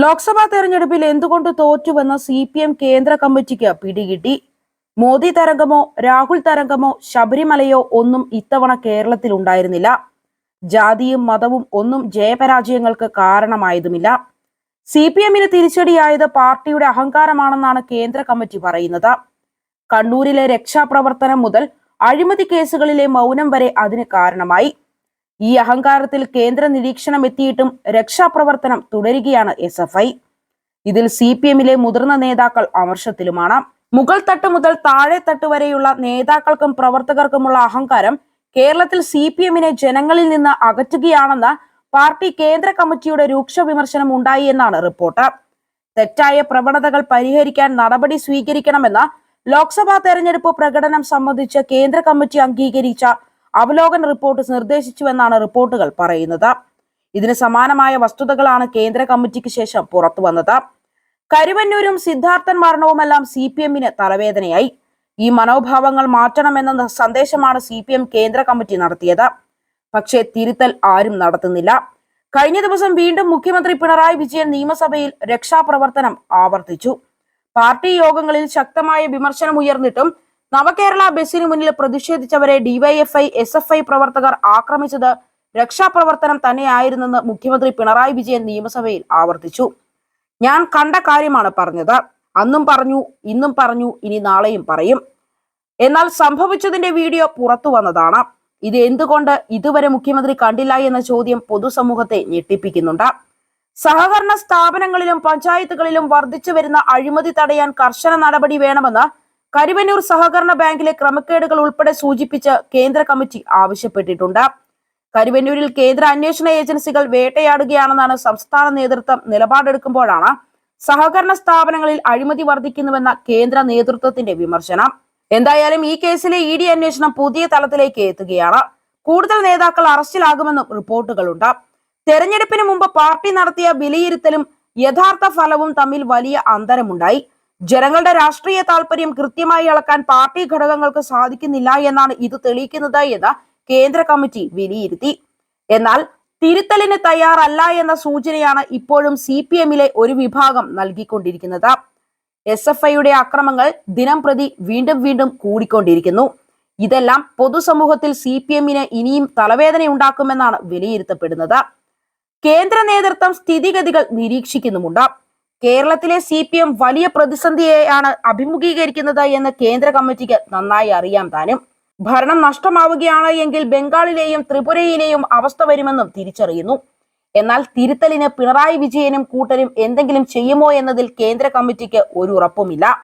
ലോക്സഭാ തെരഞ്ഞെടുപ്പിൽ എന്തുകൊണ്ട് തോറ്റുവെന്ന C P M കേന്ദ്ര കമ്മിറ്റിക്ക് പിടികിട്ടി? മോദി തരംഗമോ രാഹുൽ തരംഗമോ ശബരിമലയോ ഒന്നും ഇത്തവണ കേരളത്തിൽ ഉണ്ടായിരുന്നില്ല. ജാതിയും മതവും ഒന്നും ജയപരാജയങ്ങൾക്ക് കാരണമായതുമില്ല. സി പി എമ്മിന് തിരിച്ചടിയായത് പാർട്ടിയുടെ അഹങ്കാരമാണെന്നാണ് കേന്ദ്ര കമ്മിറ്റി പറയുന്നത്. കണ്ണൂരിലെ രക്ഷാപ്രവർത്തനം മുതൽ അഴിമതി കേസുകളിലെ മൗനം വരെ അതിന് കാരണമായി. ഈ അഹങ്കാരത്തിൽ കേന്ദ്ര നിരീക്ഷണം എത്തിയിട്ടും രക്ഷാപ്രവർത്തനം തുടരുകയാണ് എസ് എഫ് ഐ. ഇതിൽ സി പി എമ്മിലെ മുതിർന്ന നേതാക്കൾ അമർഷത്തിലുമാണ്. മുകൾ തട്ട് മുതൽ താഴെ തട്ട് വരെയുള്ള നേതാക്കൾക്കും പ്രവർത്തകർക്കുമുള്ള അഹങ്കാരം കേരളത്തിൽ സി പി എമ്മിനെ ജനങ്ങളിൽ നിന്ന് അകറ്റുകയാണെന്ന് പാർട്ടി കേന്ദ്ര കമ്മിറ്റിയുടെ രൂക്ഷ വിമർശനം ഉണ്ടായി എന്നാണ് റിപ്പോർട്ട്. തെറ്റായ പ്രവണതകൾ പരിഹരിക്കാൻ നടപടി സ്വീകരിക്കണമെന്ന് ലോക്സഭാ തെരഞ്ഞെടുപ്പ് പ്രകടനം സംബന്ധിച്ച് കേന്ദ്ര കമ്മിറ്റി അംഗീകരിച്ച അവലോകന റിപ്പോർട്ട് നിർദ്ദേശിച്ചുവെന്നാണ് റിപ്പോർട്ടുകൾ പറയുന്നത്. ഇതിന് സമാനമായ വസ്തുതകളാണ് കേന്ദ്ര കമ്മിറ്റിക്ക് ശേഷം പുറത്തു വന്നത്. കരുവന്നൂരും സിദ്ധാർത്ഥൻ മരണവുമെല്ലാം സി പി എമ്മിന് തലവേദനയായി. ഈ മനോഭാവങ്ങൾ മാറ്റണമെന്ന സന്ദേശമാണ് സി പി എം കേന്ദ്ര കമ്മിറ്റി നടത്തിയത്. പക്ഷേ തിരുത്തൽ ആരും നടത്തുന്നില്ല. കഴിഞ്ഞ ദിവസം വീണ്ടും മുഖ്യമന്ത്രി പിണറായി വിജയൻ നിയമസഭയിൽ രക്ഷാപ്രവർത്തനം ആവർത്തിച്ചു. പാർട്ടി യോഗങ്ങളിൽ ശക്തമായ വിമർശനം ഉയർന്നിട്ടും നവകേരള ബസിന് മുന്നിൽ പ്രതിഷേധിച്ചവരെ ഡിവൈഎഫ്ഐ എസ് എഫ് ഐ പ്രവർത്തകർ ആക്രമിച്ചത് രക്ഷാപ്രവർത്തനം തന്നെയായിരുന്നെന്ന് മുഖ്യമന്ത്രി പിണറായി വിജയൻ നിയമസഭയിൽ ആവർത്തിച്ചു. ഞാൻ കണ്ട കാര്യമാണ് പറഞ്ഞത്. അന്നും പറഞ്ഞു ഇന്നും പറഞ്ഞു ഇനി നാളെയും പറയും. എന്നാൽ സംഭവിച്ചതിന്റെ വീഡിയോ പുറത്തു വന്നതാണ്. ഇത് എന്തുകൊണ്ട് ഇതുവരെ മുഖ്യമന്ത്രി കണ്ടില്ല എന്ന ചോദ്യം പൊതുസമൂഹത്തെ ഞെട്ടിപ്പിക്കുന്നുണ്ട്. സഹകരണ സ്ഥാപനങ്ങളിലും പഞ്ചായത്തുകളിലും വർദ്ധിച്ചു വരുന്ന അഴിമതി തടയാൻ കർശന നടപടി വേണമെന്ന് കരുവന്നൂർ സഹകരണ ബാങ്കിലെ ക്രമക്കേടുകൾ ഉൾപ്പെടെ സൂചിപ്പിച്ച് കേന്ദ്ര കമ്മിറ്റി ആവശ്യപ്പെട്ടിട്ടുണ്ട്. കരുവന്നൂരിൽ കേന്ദ്ര അന്വേഷണ ഏജൻസികൾ വേട്ടയാടുകയാണെന്നാണ് സംസ്ഥാന നേതൃത്വം നിലപാടെടുക്കുമ്പോഴാണ് സഹകരണ സ്ഥാപനങ്ങളിൽ അഴിമതി വർദ്ധിക്കുന്നുവെന്ന കേന്ദ്ര നേതൃത്വത്തിന്റെ വിമർശനം. എന്തായാലും ഈ കേസിലെ ഇ ഡി അന്വേഷണം പുതിയ തലത്തിലേക്ക് എത്തുകയാണ്. കൂടുതൽ നേതാക്കൾ അറസ്റ്റിലാകുമെന്നും റിപ്പോർട്ടുകളുണ്ട്. തെരഞ്ഞെടുപ്പിന് മുമ്പ് പാർട്ടി നടത്തിയ വിലയിരുത്തലും യഥാർത്ഥ ഫലവും തമ്മിൽ വലിയ അന്തരമുണ്ടായി. ജനങ്ങളുടെ രാഷ്ട്രീയ താല്പര്യം കൃത്യമായി അളക്കാൻ പാർട്ടി ഘടകങ്ങൾക്ക് സാധിക്കുന്നില്ല എന്നാണ് ഇത് തെളിയിക്കുന്നത് എന്ന് കേന്ദ്ര കമ്മിറ്റി വിലയിരുത്തി. എന്നാൽ തിരുത്തലിന് തയ്യാറല്ല എന്ന സൂചനയാണ് ഇപ്പോഴും സി പി എമ്മിലെ ഒരു വിഭാഗം നൽകിക്കൊണ്ടിരിക്കുന്നത്. എസ് എഫ് ഐയുടെ അക്രമങ്ങൾ ദിനം പ്രതി വീണ്ടും വീണ്ടും കൂടിക്കൊണ്ടിരിക്കുന്നു. ഇതെല്ലാം പൊതുസമൂഹത്തിൽ സി പി എമ്മിന് ഇനിയും തലവേദന ഉണ്ടാക്കുമെന്നാണ് വിലയിരുത്തപ്പെടുന്നത്. കേന്ദ്ര നേതൃത്വം സ്ഥിതിഗതികൾ നിരീക്ഷിക്കുന്നുമുണ്ട്. കേരളത്തിലെ സി പി എം വലിയ പ്രതിസന്ധിയെയാണ് അഭിമുഖീകരിക്കുന്നത് എന്ന് കേന്ദ്ര കമ്മിറ്റിക്ക് നന്നായി അറിയാം താനും. ഭരണം നഷ്ടമാവുകയാണ് എങ്കിൽ ബംഗാളിലെയും ത്രിപുരയിലെയും അവസ്ഥ വരുമെന്നും തിരിച്ചറിയുന്നു. എന്നാൽ തിരുത്തലിന് പിണറായി വിജയനും കൂട്ടരും എന്തെങ്കിലും ചെയ്യുമോ എന്നതിൽ കേന്ദ്ര കമ്മിറ്റിക്ക് ഒരു ഉറപ്പുമില്ല.